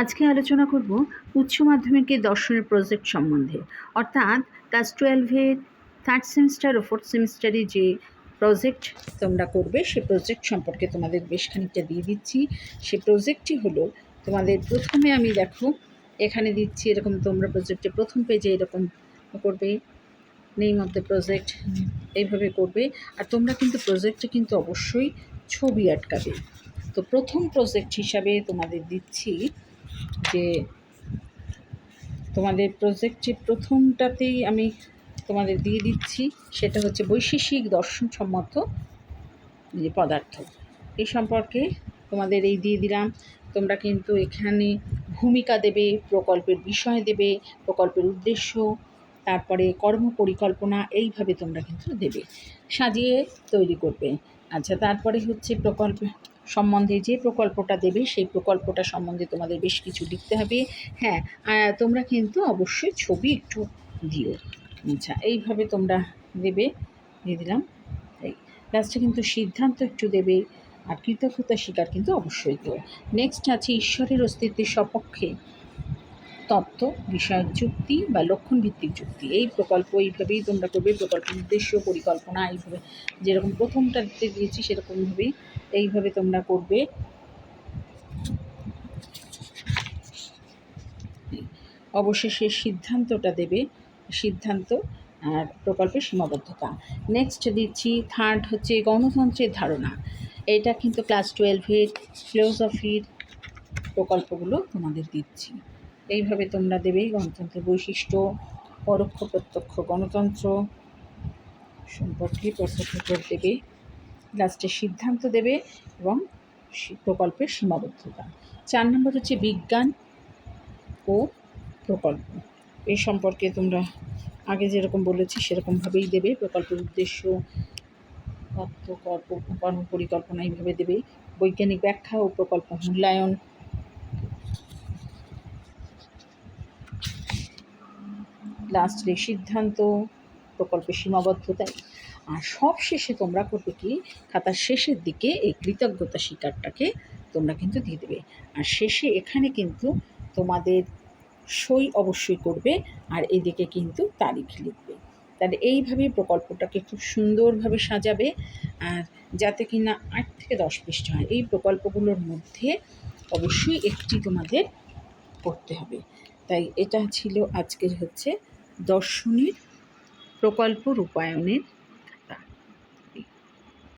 আজকে আলোচনা করব উচ্চ মাধ্যমিকের দর্শনের প্রজেক্ট সম্বন্ধে। অর্থাৎ ক্লাস টুয়েলভের থার্ড সেমিস্টার ও ফোর্থ সেমিস্টারে যে প্রজেক্ট তোমরা করবে, সে প্রজেক্ট সম্পর্কে তোমাদের বেশ খানিকটা দিয়ে দিচ্ছি। সে প্রজেক্টটি হলো, তোমাদের প্রথমে আমি দেখো, এখানে দিচ্ছি এরকম তোমরা প্রজেক্টে প্রথম পেজে এরকম করবে, নেই মধ্যে প্রজেক্ট এইভাবে করবে। আর তোমরা কিন্তু প্রজেক্টে কিন্তু অবশ্যই ছবি আটকাবে। তো প্রথম প্রজেক্ট হিসাবে তোমাদের দিচ্ছি যে তোমাদের প্রজেক্টে প্রথমটাতেই আমি তোমাদের দিয়ে দিচ্ছি, সেটা হচ্ছে বৈশেষিক দর্শনসম্মত যে পদার্থ। এই সম্পর্কে তোমাদের এই দিয়ে দিলাম, তোমরা কিন্তু এখানে ভূমিকা দেবে, প্রকল্পের বিষয় দেবে, প্রকল্পের উদ্দেশ্য, তারপরে কর্ম পরিকল্পনা এইভাবে তোমরা কিন্তু দেবে, সাজিয়ে তৈরি করবে। আচ্ছা তারপরে হচ্ছে প্রকল্প সম্বন্ধে যে প্রকল্পটা দেবে, সেই প্রকল্পটা সম্বন্ধে তোমাদের বেশ কিছু লিখতে হবে। হ্যাঁ তোমরা কিন্তু অবশ্যই ছবি একটু দিও। আচ্ছা এইভাবে তোমরা দেবে, দিয়ে দিলাম। এই লাস্টে কিন্তু সিদ্ধান্ত একটু দেবে, আর কৃতজ্ঞতা স্বীকার কিন্তু অবশ্যই দেবে নেক্সট আছে ঈশ্বরের অস্তিত্বের সপক্ষে। তত্ত্ব, বিষয়ক যুক্তি বা লক্ষণ ভিত্তিক যুক্তি। এই প্রকল্প এইভাবেই তোমরা করবে প্রকল্পের উদ্দেশ্য, পরিকল্পনা এইভাবে যেরকম প্রথমটাতে দিয়েছি সেরকমভাবেই এইভাবে তোমরা করবে। অবশেষে সিদ্ধান্তটা দেবে, সিদ্ধান্ত আর প্রকল্পের সীমাবদ্ধতা। নেক্সট দিচ্ছি থার্ড হচ্ছে গণতন্ত্রের ধারণা। এটা কিন্তু ক্লাস টুয়েলভের ফিলোসফির প্রকল্পগুলো তোমাদের দিচ্ছি। এইভাবে তোমরা দেবে গণতন্ত্রের বৈশিষ্ট্য, পরোক্ষ, প্রত্যক্ষ গণতন্ত্র সম্পর্কে করে দেবে। লাস্টে সিদ্ধান্ত দেবে এবং প্রকল্পের সীমাবদ্ধতা। চার নম্বর হচ্ছে বিজ্ঞান ও প্রকল্প। এই সম্পর্কে তোমরা আগে যেরকম বলেছি, সেরকমভাবেই দেবে। প্রকল্পের উদ্দেশ্য তথ্য কর্ম পরিকল্পনা এইভাবে দেবে। বৈজ্ঞানিক ব্যাখ্যা ও প্রকল্প মূল্যায়ন লাস্টে সিদ্ধান্ত, প্রকল্পের সীমাবদ্ধতায় আর সব শেষে তোমরা করবে কি? খাতার শেষের দিকে এই কৃতজ্ঞতা স্বীকারটাকে তোমরা কিন্তু দিয়ে দেবে। আর শেষে এখানে কিন্তু তোমাদের সই অবশ্যই করবে আর এদিকে কিন্তু তারিখ লিখবে। তাহলে এইভাবে প্রকল্পটাকে খুব সুন্দরভাবে সাজাবে আর যাতে কি না আট থেকে দশ পৃষ্ঠা হয়। এই প্রকল্পগুলোর মধ্যে অবশ্যই একটি তোমাদের করতে হবে। তাই এটা ছিল আজকের হচ্ছে দর্শনের প্রকল্প রূপায়ণের